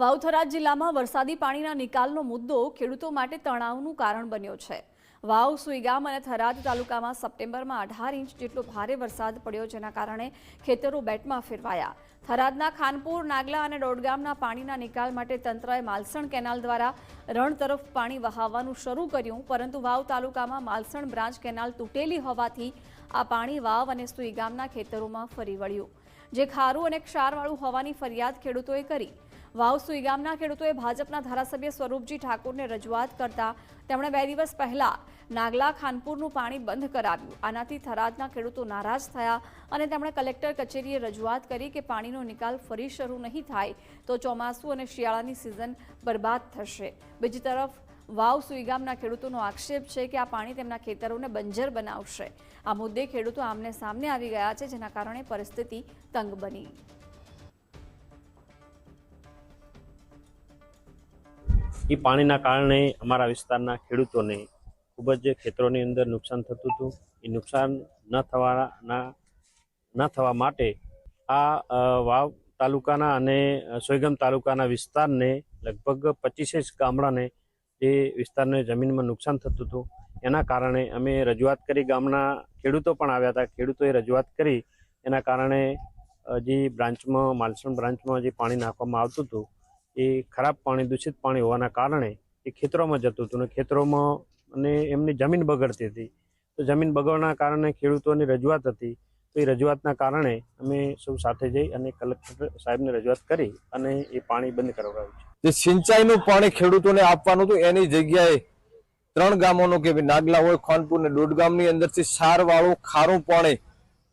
વાવ-થરાદ જિલ્લામાં વરસાદી પાણીના નિકાલનો મુદ્દો ખેડૂતો માટે તણાવનું કારણ બન્યો છે. વાવ, સુઈગામ અને થરાદ તાલુકામાં સપ્ટેમ્બરમાં અઢાર ઇંચ જેટલો ભારે વરસાદ પડ્યો જેના કારણે ખેતરો બેટમાં ફેરવાયા. થરાદના ખાનપુર, નાગલા અને ડોડગામના પાણીના નિકાલ માટે તંત્રએ માલસણ કેનાલ દ્વારા રણ તરફ પાણી વહાવવાનું શરૂ કર્યું, પરંતુ વાવ તાલુકામાં માલસણ બ્રાન્ચ કેનાલ તૂટેલી હોવાથી આ પાણી વાવ અને સુઈગામના ખેતરોમાં ફરી વળ્યું. જે ખારું અને ક્ષારવાળું હોવાની ફરિયાદ ખેડૂતોએ કરી. વાવ ગામના ખેડૂતોએ ભાજપના ધારાસભ્ય સ્વરૂપજી ઠાકોરને રજૂઆત કરતા તેમણે બે દિવસ પહેલા નાગલા ખાનપુરનું પાણી બંધ કરાવ્યું. આનાથી થરાદના ખેડૂતો નારાજ થયા અને તેમણે કલેક્ટર કચેરીએ રજૂઆત કરી કે પાણીનો નિકાલ ફરી શરૂ નહીં થાય તો ચોમાસું અને શિયાળાની સિઝન બરબાદ થશે. બીજી તરફ, વાવ સુઈગામના ખેડૂતોનો આક્ષેપ છે કે આ પાણી તેમના ખેતરોને બંજર બનાવશે. આ મુદ્દે ખેડૂતો આમને સામને આવી ગયા છે, જેના કારણે પરિસ્થિતિ તંગ બની. એ પાણીના કારણે અમારા વિસ્તારના ખેડૂતોને ખૂબ જ ખેતરોની અંદર નુકસાન થતું હતું. એ નુકસાન ન થવાના, ન થવા માટે આ વાવ તાલુકાના અને સોયગામ તાલુકાના વિસ્તારને લગભગ પચીસેક ગામડાને જે વિસ્તારને જમીનમાં નુકસાન થતું હતું. એના કારણે અમે રજૂઆત કરી, ગામના ખેડૂતો પણ આવ્યા હતા. ખેડૂતોએ રજૂઆત કરી, એના કારણે જે બ્રાન્ચમાં, માલસણ બ્રાન્ચમાં જે પાણી નાખવામાં આવતું હતું એ ખરાબ પાણી, દૂષિત પાણી હોવાના કારણે એ ખેતરોમાં જતું હતું ને ખેતરોમાં અને એમની જમીન બગડતી હતી. તો જમીન બગડવાના કારણે ખેડૂતોની રજૂઆત હતી. તો એ રજૂઆતના કારણે અમે સૌ સાથે જઈ અને કલેક્ટર સાહેબને રજૂઆત કરી અને એ પાણી બંધ છે. જે સિંચાઈનું પાણી ખેડૂતોને આપવાનું હતું, એની જગ્યાએ ત્રણ ગામોનું કે નાગલા હોય, ખાનપુર ને દોઢ ગામની અંદરથી સારવાળું ખારું પાણી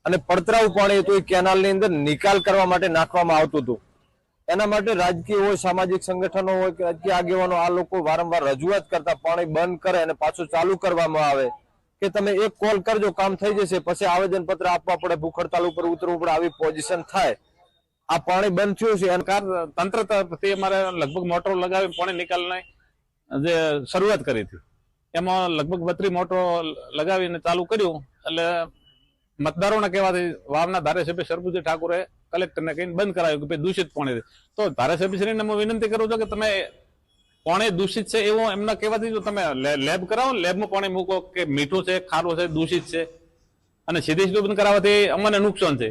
અને પડતરાવું પાણી હતું એ કેનાલની અંદર નિકાલ કરવા માટે નાખવામાં આવતું હતું. એના માટે રાજકીય હોય, સામાજિક સંગઠનો હોય કે રાજકીય આગેવાનો આ લોકો વારંવાર રજૂઆત કરતા, પાણી બંધ કરે અને પાછું ચાલુ કરવામાં આવે, કે તમે એક કોલ કરજો, કામ થઈ જશે, પછી આવેદન પત્ર આપવા પડે ભૂખ હડતાલ ઉપર ઉતરવું પડે, આવી પોઝિશન થાય. આ પાણી બંધ થયું છે, અને તંત્ર તરફથી અમારે લગભગ મોટરો લગાવી પાણી નિકાલની જે શરૂઆત કરી હતી. એમાં લગભગ બત્રીસ મોટરો લગાવીને ચાલુ કર્યું, એટલે મતદારોના કહેવાથી વાવના ધારાસભ્ય સરભુજી ઠાકોરે કલેક્ટરને કહીને બંધ કરાવ્યું કે ભાઈ દૂષિત પાણી. તો ધારાસભ્યશ્રીને હું વિનંતી કરું છું કે તમે પાણી દૂષિત છે એવું એમના કહેવાથી જો તમે લેબ કરાવો, લેબમાં પાણી મૂકો કે મીઠું છે, ખારું છે, દૂષિત છે. અને સીધી સીધું બંધ કરાવવાથી અમને નુકસાન છે.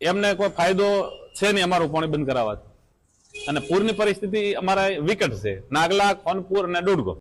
એમને કોઈ ફાયદો છે નહીં અમારું પાણી બંધ કરાવવાથી. અને પૂરની પરિસ્થિતિ અમારા વિકટ છે. નાગલા, ખોનપુર અને ડોડગો.